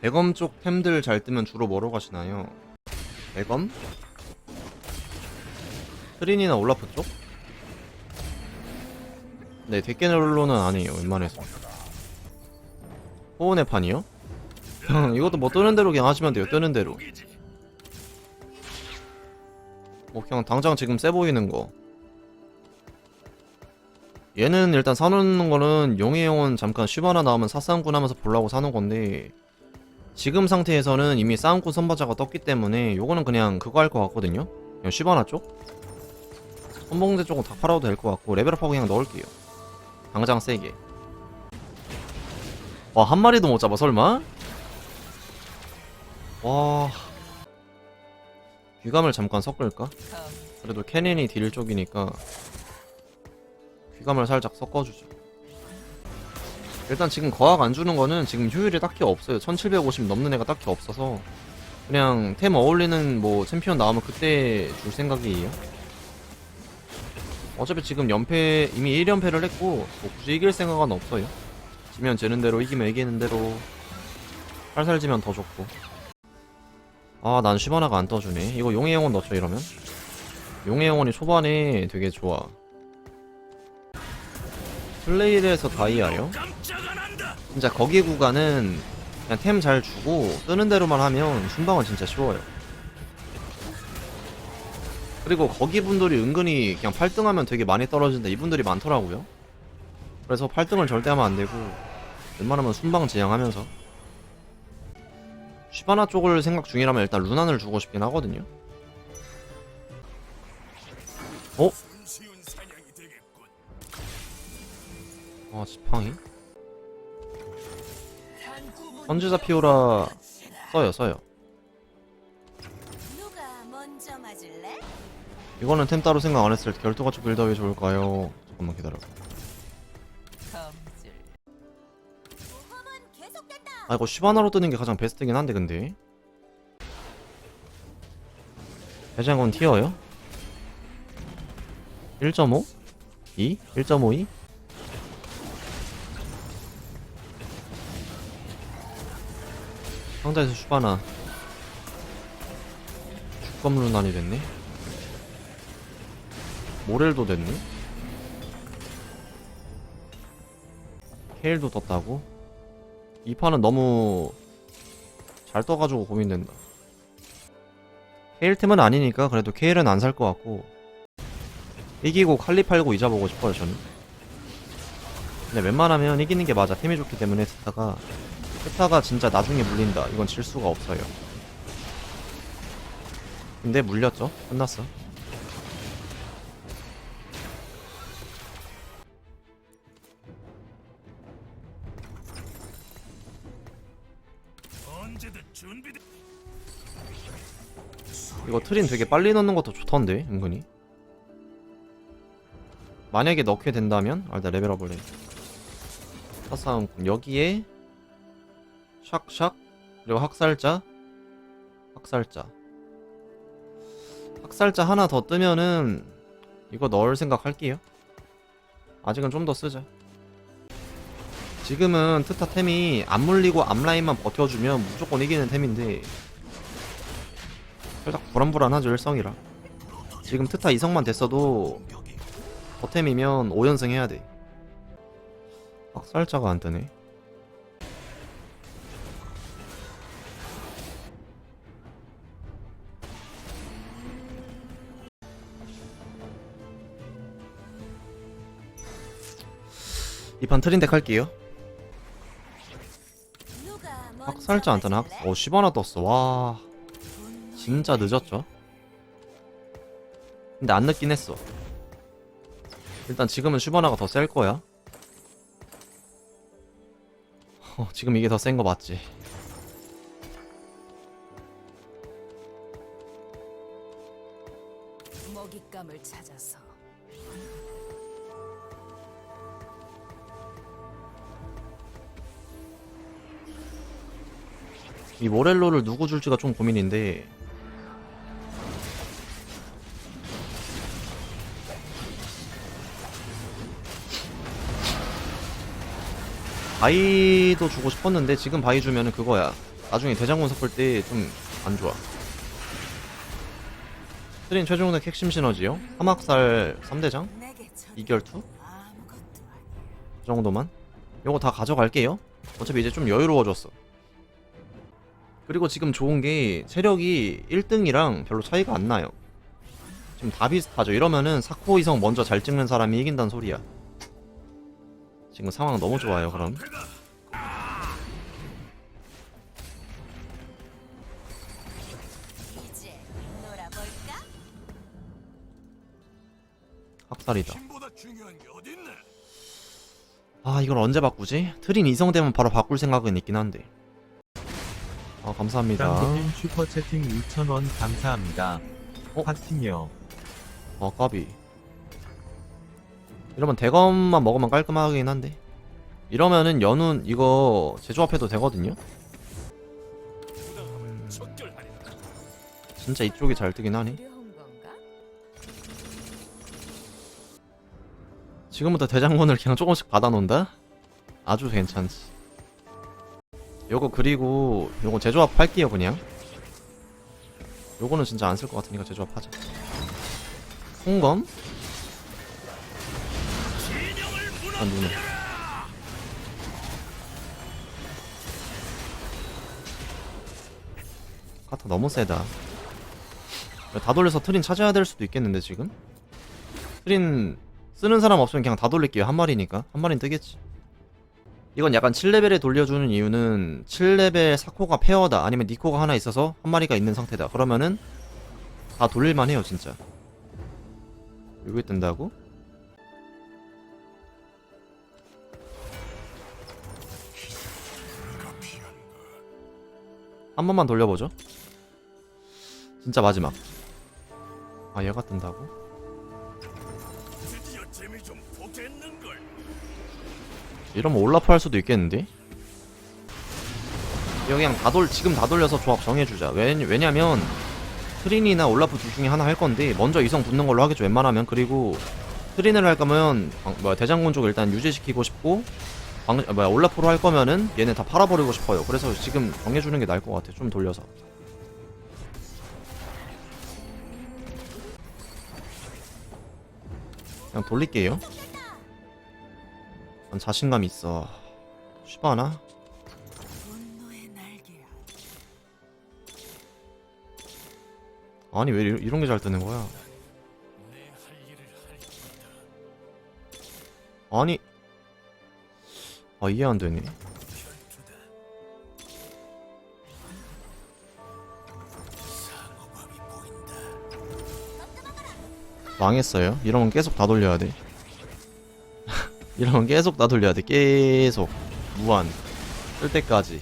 대검 쪽 템들 잘 뜨면 주로 뭐로 가시나요? 대검? 트린이나 올라프 쪽? 네, 데케넬로는 아니에요, 웬만해서. 호은의 판이요? 이것도 뭐 뜨는 대로 그냥 하시면 돼요, 뜨는 대로. 뭐 그냥 당장 지금 세 보이는 거. 얘는 일단 사놓는 거는 용의 영혼 잠깐 쉬바나 나오면 사싸움꾼 하면서 보려고 사는 건데 지금 상태에서는 이미 싸움꾼 선바자가 떴기 때문에 요거는 그냥 그거 할 것 같거든요 그냥 쉬바나 쪽 선봉대 쪽은 다 팔아도 될 것 같고 레벨업하고 그냥 넣을게요 당장 세게 와 한 마리도 못 잡아 설마? 와 귀감을 잠깐 섞을까? 그래도 캐넨이 딜 쪽이니까 귀감을 살짝 섞어주죠. 일단 지금 거학 안 주는 거는 지금 효율이 딱히 없어요. 1750 넘는 애가 딱히 없어서 그냥 템 어울리는 뭐 챔피언 나오면 그때 줄 생각이에요. 어차피 지금 연패 이미 1연패를 했고 뭐 굳이 이길 생각은 없어요. 지면 지는 대로 이기면 이기는 대로 살살 지면 더 좋고 아난 시바나가 안 떠주네 이거 용의 영혼 넣죠 이러면 용의 영혼이 초반에 되게 좋아 플레이드에서 다이아요? 진짜 거기 구간은 그냥 템 잘 주고 뜨는 대로만 하면 순방은 진짜 쉬워요 그리고 거기 분들이 은근히 그냥 8등 하면 되게 많이 떨어진다 이분들이 많더라고요 그래서 8등을 절대 하면 안 되고 웬만하면 순방 지향하면서 쉬바나 쪽을 생각 중이라면 일단 루난을 주고 싶긴 하거든요 어? 아 지팡이? 선지자 피오라 써요 써요? 이거는 템 따로 생각 안 했을 때 결투가 쪽 빌더 왜 좋을까요? 잠깐만 기다려. 아 이거 쉬바나로 뜨는 게 가장 베스트긴 한데 근데 대장군 티어요? 1.5? 2? 1.52? 상자에서 슈바나 죽검루난이 됐네 모렐도 됐네 케일도 떴다고? 이 판은 너무 잘 떠가지고 고민된다. 케일 팀은 아니니까 그래도 케일은 안 살 것 같고 이기고 칼리 팔고 이자 보고 싶어요 저는. 근데 웬만하면 이기는 게 맞아 템이 좋기 때문에 스타가 스타가 진짜 나중에 물린다. 이건 질 수가 없어요. 근데 물렸죠? 끝났어. 이거 트린 되게 빨리 넣는 것도 좋던데 은근히. 만약에 넣게 된다면 아 일단 레벨업을 해. 사싸움 여기에 샥샥. 그리고 학살자. 학살자. 학살자 하나 더 뜨면은 이거 넣을 생각 할게요. 아직은 좀 더 쓰자. 지금은 트타 템이 안 물리고 앞라인만 버텨주면 무조건 이기는 템인데 살짝 불안불안하죠 일성이라. 지금 트타 이성만 됐어도 버템이면 5연승 해야 돼. 학살자가 안 뜨네 이판 트린덱 할게요. 학살자 안 뜨나? 학... 어 10하나 떴어. 와. 진짜 늦었죠? 근데 안 늦긴 했어. 일단 지금은 슈바나가 더 셀 거야. 어, 지금 이게 더 센 거 맞지 이 모렐로를 누구 줄지가 좀 고민인데 바이도 주고 싶었는데 지금 바이 주면은 그거야 나중에 대장군 섞을 때 좀 안 좋아. 트린 최종덱 핵심 시너지요? 사막살 3대장? 내게 전 이결투? 그 정도만? 요거 다 가져갈게요. 어차피 이제 좀 여유로워졌어. 그리고 지금 좋은 게 체력이 1등이랑 별로 차이가 안 나요. 지금 다 비슷하죠. 이러면은 사코 이성 먼저 잘 찍는 사람이 이긴다는 소리야. 지금 상황 너무 좋아요, 그럼. 학살이다. 아, 이걸 언제 바꾸지? 트린 이성되면 바로 바꿀 생각은 있긴 한데. 아, 감사합니다. 짱구님 슈퍼채팅 2,000원 감사합니다. 어? 파팅요. 아 까비 이러면 대검만 먹으면 깔끔하긴 한데 이러면은 연운 이거 제조합해도 되거든요. 진짜 이쪽이 잘 뜨긴 하네? 지금부터 대장군을 그냥 조금씩 받아놓는다? 아주 괜찮지 요거 그리고 요거 제조합 할게요 그냥. 요거는 진짜 안 쓸 것 같으니까 제조합 하자. 홍검? 아 누나 카타 너무 세다. 다 돌려서 트린 찾아야 될 수도 있겠는데 지금? 트린 쓰는 사람 없으면 그냥 다 돌릴게요. 한 마리니까. 한 마리는 뜨겠지 이건 약간 7레벨에 돌려주는 이유는 7레벨 사코가 페어다 아니면 니코가 하나 있어서 한 마리가 있는 상태다 그러면은 다 돌릴만 해요 진짜 이게 뜬다고? 한 번만 돌려보죠 진짜 마지막 아 얘가 뜬다고? 이러면 올라프 할 수도 있겠는데? 이거 그냥 다 돌, 지금 다 돌려서 조합 정해주자. 왜, 왜냐면, 트린이나 올라프 둘 중에 하나 할 건데, 먼저 이성 붙는 걸로 하겠죠, 웬만하면. 그리고, 트린을 할 거면, 방- 뭐야, 대장군 쪽 일단 유지시키고 싶고, 방, 아, 뭐야, 올라프로 할 거면은, 얘네 다 팔아버리고 싶어요. 그래서 지금 정해주는 게 나을 것 같아, 좀 돌려서. 그냥 돌릴게요. 난 자신감 있어. 쉬바나? 아니 왜 이런, 이런 게 잘 뜨는 거야? 아니 아 이해 안 되네. 망했어요. 이러면 계속 다 돌려야 돼. 이러면 계속 다 돌려야 돼. 계속 무한 쓸 때까지.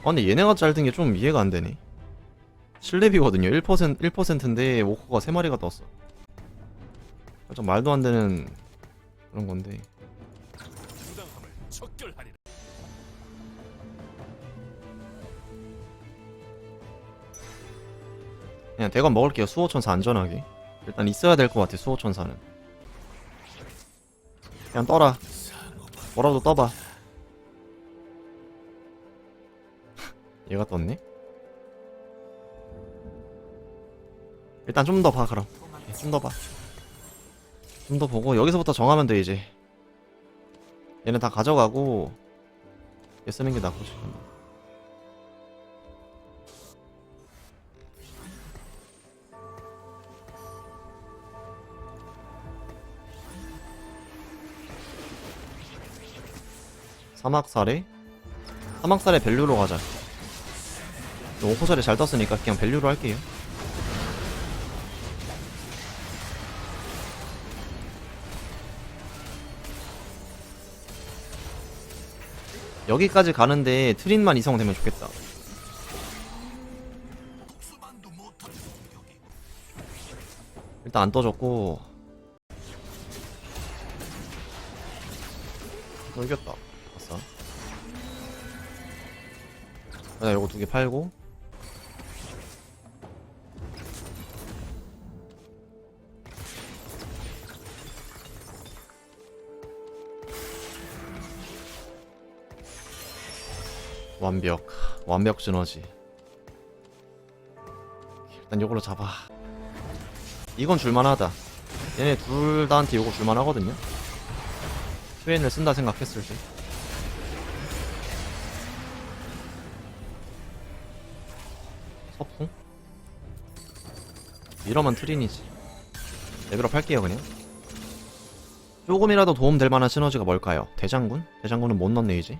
아 근데 얘네가 짧은 게 좀 이해가 안 되네. 7렙이거든요. 1% 1%인데 워커가 3마리가 떴어. 살짝 말도 안 되는 그런 건데. 그냥 대관 먹을게요. 수호천사 안전하게. 일단 있어야 될 것 같아. 수호천사는. 그냥 떠라. 뭐라도 떠봐. 얘가 떴네. 일단 좀 더 봐 그럼. 좀 더 봐. 좀 더 보고 여기서부터 정하면 돼 이제. 얘는 다 가져가고 얘 쓰는 게싶 사막살에 사막살에 밸류로 가자. 오호살에 잘 떴으니까 그냥 밸류로 할게요. 여기까지 가는데 트린만 이성되면 좋겠다. 일단 안 떠졌고 어, 이겼다. 나 이거 두 개 팔고. 완벽. 완벽 시너지. 일단 요걸로 잡아. 이건 줄만하다. 얘네 둘 다한테 요거 줄만하거든요. 스웨인을 쓴다 생각했을 때 서풍? 이러면 트린이지 레벨업 할게요 그냥 조금이라도 도움될 만한 시너지가 뭘까요? 대장군? 대장군은 못 넣네 이제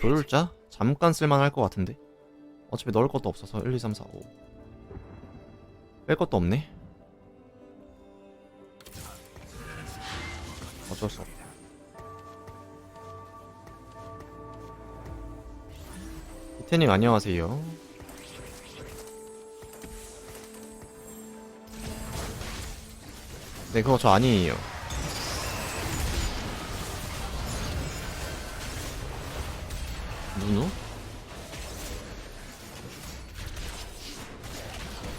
조율자? 잠깐 쓸만할 것 같은데 어차피 넣을 것도 없어서 1, 2, 3, 4, 5 뺄 것도 없네 어쩔 수 없다 이태님 안녕하세요 네 그거 저 아니에요 누누?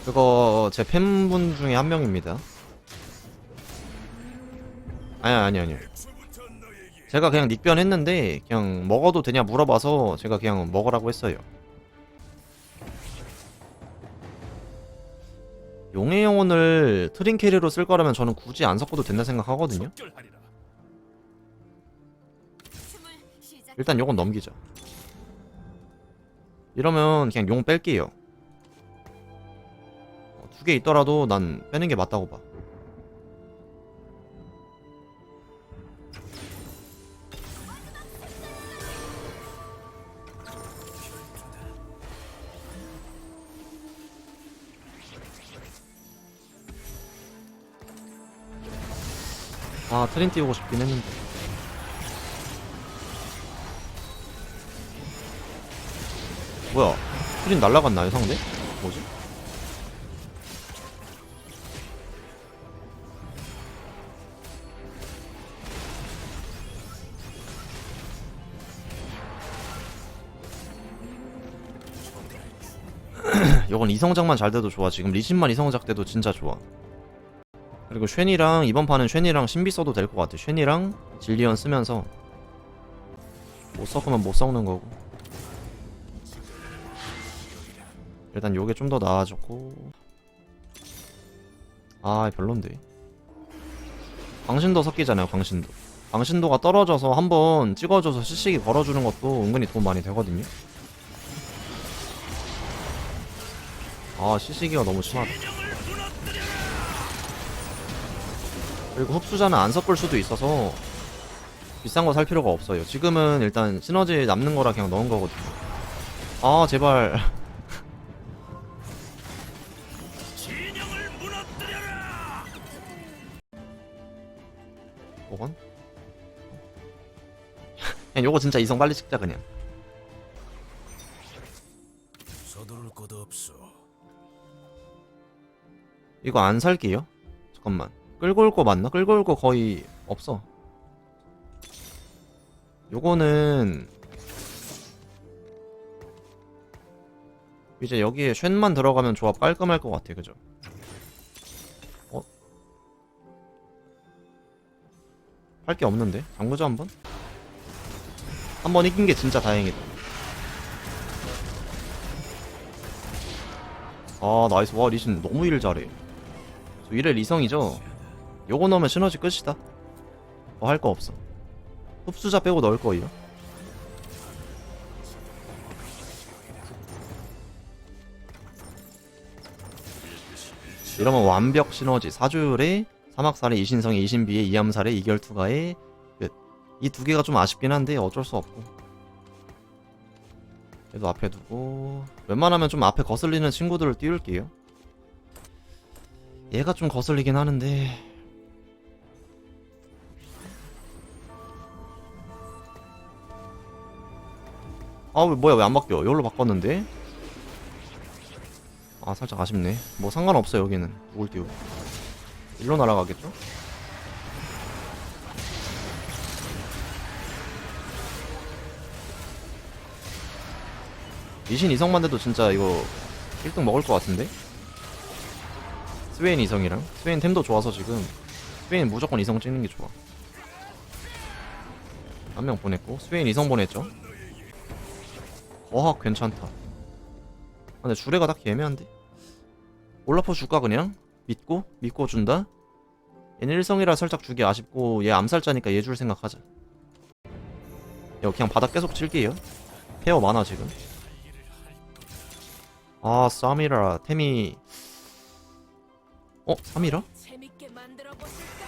그거 제 팬분 중에 한 명입니다. 아니 아니 아니요. 제가 그냥 닉변 했는데 그냥 먹어도 되냐 물어봐서 제가 그냥 먹으라고 했어요. 용의 영혼을 트린 캐리로 쓸 거라면 저는 굳이 안 섞어도 된다 생각하거든요. 일단 요건 넘기자. 이러면 그냥 용 뺄게요. 두 개 있더라도 난 빼는 게 맞다고 봐. 아 트린 띄우고 싶긴 했는데 뭐야 트린 날라갔나요 상대? 뭐지? 이건 이성작만 잘 돼도 좋아 지금 리신만 이성작 돼도 진짜 좋아 그리고 쉔이랑 이번 판은 쉔이랑 신비 써도 될 것 같아. 쉔이랑 질리언 쓰면서 못 섞으면 못 섞는 거고. 일단 요게 좀 더 나아졌고. 아 별론데. 광신도 섞이잖아요 광신도. 광신도가 떨어져서 한번 찍어줘서 시식이 걸어주는 것도 은근히 돈 많이 되거든요. 아 시식이가 너무 심하다 그리고 흡수자는 안 섞을 수도 있어서 비싼 거 살 필요가 없어요 지금은 일단 시너지 남는 거라 그냥 넣은 거거든요 아 제발. 뭐건? 그냥 요거 진짜 이성 빨리 찍자 그냥 서두를 것 없어. 이거 안 살게요 잠깐만 끌고 올 거 맞나? 끌고 올 거 거의 없어 요거는 이제 여기에 쉔만 들어가면 조합 깔끔할 것 같아 그죠? 어? 할 게 없는데? 잠그자 한번? 한 번 이긴 게 진짜 다행이다 아 나이스 와 리신 너무 일 잘해 저 이래 리성이죠? 요거 넣으면 시너지 끝이다. 뭐할거 없어. 흡수자 빼고 넣을 거예요. 이러면 완벽 시너지. 사주율에 사막살에 이신성에 이신비에 이암살에 이결투가에 끝 이 두 개가 좀 아쉽긴 한데 어쩔 수 없고. 얘도 앞에 두고. 웬만하면 좀 앞에 거슬리는 친구들을 띄울게요. 얘가 좀 거슬리긴 하는데 아 왜 뭐야 왜 안 바뀌어? 이걸로 바꿨는데? 아 살짝 아쉽네. 뭐 상관없어 여기는. 누굴 띄우고 일로 날아가겠죠? 이신 이성만 돼도 진짜 이거 1등 먹을 것 같은데? 스웨인 이성이랑? 스웨인 템도 좋아서 지금 스웨인 무조건 이성 찍는 게 좋아. 한 명 보냈고 스웨인 이성 보냈죠 어학 괜찮다 아, 근데 주례가 딱히 애매한데 올라프 줄까 그냥? 믿고? 믿고 준다? 얘는 일성이라 살짝 주기 아쉽고 얘 암살자니까 얘 줄 생각하자 이거 그냥 바닥 계속 칠게요 페어 많아 지금 아 쌈이라 템이 어? 3이라? 재밌게 만들어 보실까?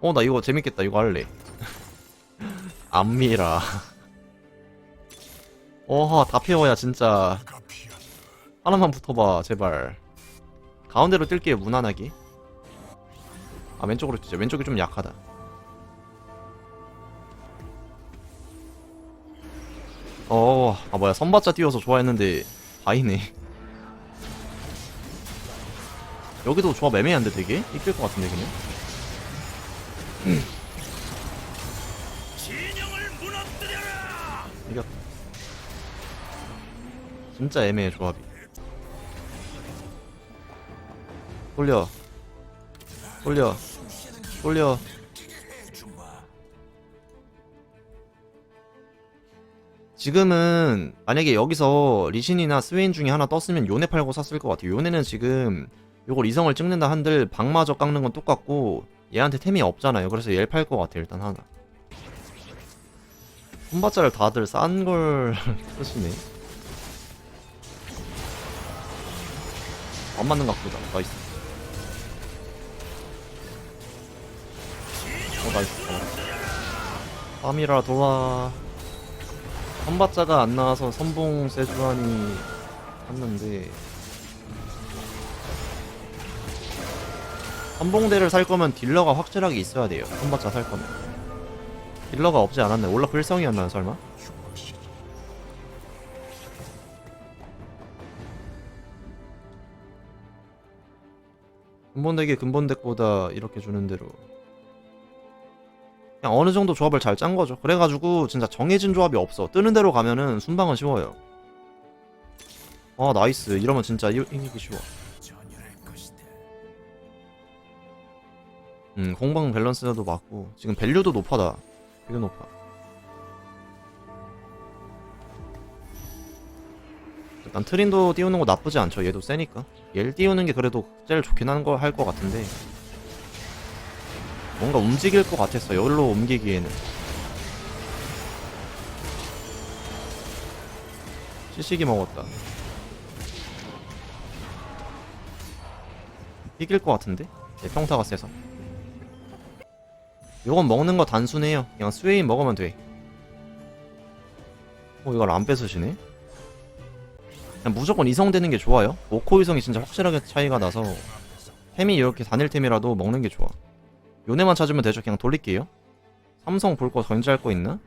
어나 이거 재밌겠다 이거 할래 안미라 어다 페어야 진짜. 하나만 붙어봐 제발. 가운데로 뛸게요 무난하게. 아 왼쪽으로 뛰자. 왼쪽이 좀 약하다. 어아 뭐야. 선바자 뛰어서 좋아했는데 바이네. 여기도 조합 애매한데 되게? 이길 것 같은데 그냥 진짜 애매해 조합이. 돌려. 돌려. 돌려. 지금은 만약에 여기서 리신이나 스웨인 중에 하나 떴으면 요네 팔고 샀을 것 같아요. 요네는 지금 요걸 이성을 찍는다 한들 방마저 깎는 건 똑같고 얘한테 템이 없잖아요. 그래서 얘를 팔 것 같아 일단 하나. 손바자를 다들 싼 걸 쓰시네. 안 맞는 각도다. 나이스. 어, 나이스. 밤이라 돌아. 선바자가 안 나와서 선봉 세주안이 샀는데. 선봉대를 살 거면 딜러가 확실하게 있어야 돼요. 선바자 살 거면. 딜러가 없지 않았네. 올라프 일성이었나 설마? 근본 덱이 근본 덱보다 이렇게 주는 대로 그냥 어느 정도 조합을 잘 짠 거죠. 그래가지고 진짜 정해진 조합이 없어. 뜨는 대로 가면은 순방은 쉬워요. 아 나이스. 이러면 진짜 이- 이기기 쉬워. 음 공방 밸런스도 맞고 지금 밸류도 높아다. 되게 높아. 일단 트린도 띄우는 거 나쁘지 않죠. 얘도 세니까. 얘를 띄우는 게 그래도 제일 좋긴 한 거 할 것 같은데 뭔가 움직일 것 같았어. 여기로 옮기기에는. 시식이 먹었다. 이길 것 같은데? 얘 평타가 세서. 요건 먹는 거 단순해요. 그냥 스웨인 먹으면 돼. 어, 이걸 안 뺏으시네? 그냥 무조건 이성되는 게 좋아요. 오코 이성이 진짜 확실하게 차이가 나서 템이 이렇게 단일템이라도 먹는 게 좋아. 요네만 찾으면 되죠. 그냥 돌릴게요. 삼성 볼거 견제할 거 있나?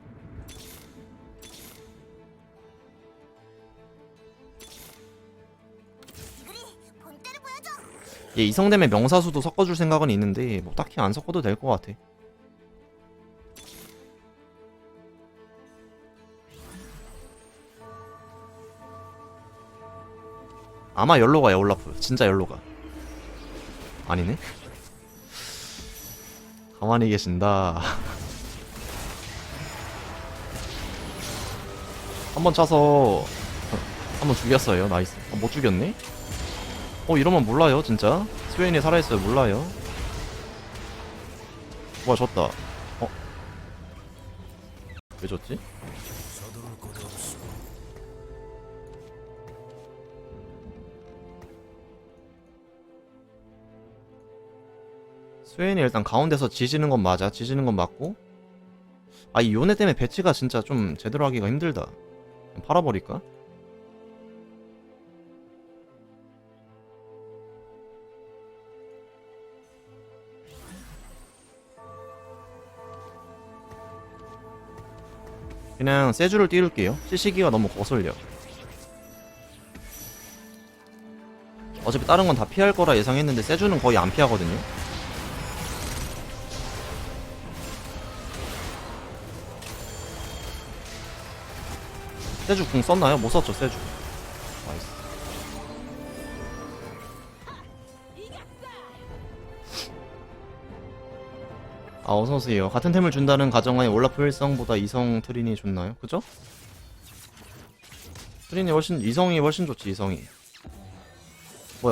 얘 이성되면 명사수도 섞어줄 생각은 있는데 뭐 딱히 안 섞어도 될 것 같아. 아마 열로가야 올라프. 진짜 열로 가. 아니네? 가만히 계신다. 한번 차서 한번 죽였어요. 나이스. 어, 못 죽였네? 어 이러면 몰라요 진짜? 스웨인이 살아있어요. 몰라요. 뭐야 졌다. 어? 왜 졌지? 스웨인이 일단 가운데서 지지는 건 맞아. 지지는 건 맞고. 아, 이 요네 때문에 배치가 진짜 좀 제대로 하기가 힘들다. 팔아버릴까? 그냥 세주를 띄울게요. CC기가 너무 거슬려. 어차피 다른 건 다 피할 거라 예상했는데 세주는 거의 안 피하거든요. 세주 궁 썼나요? 못 썼죠 세주 나이스 아 어서오세요 같은 템을 준다는 가정하에 올라프 1성보다 2성 트린이 좋나요? 그죠? 트린이 훨씬 2성이 훨씬 좋지 2성이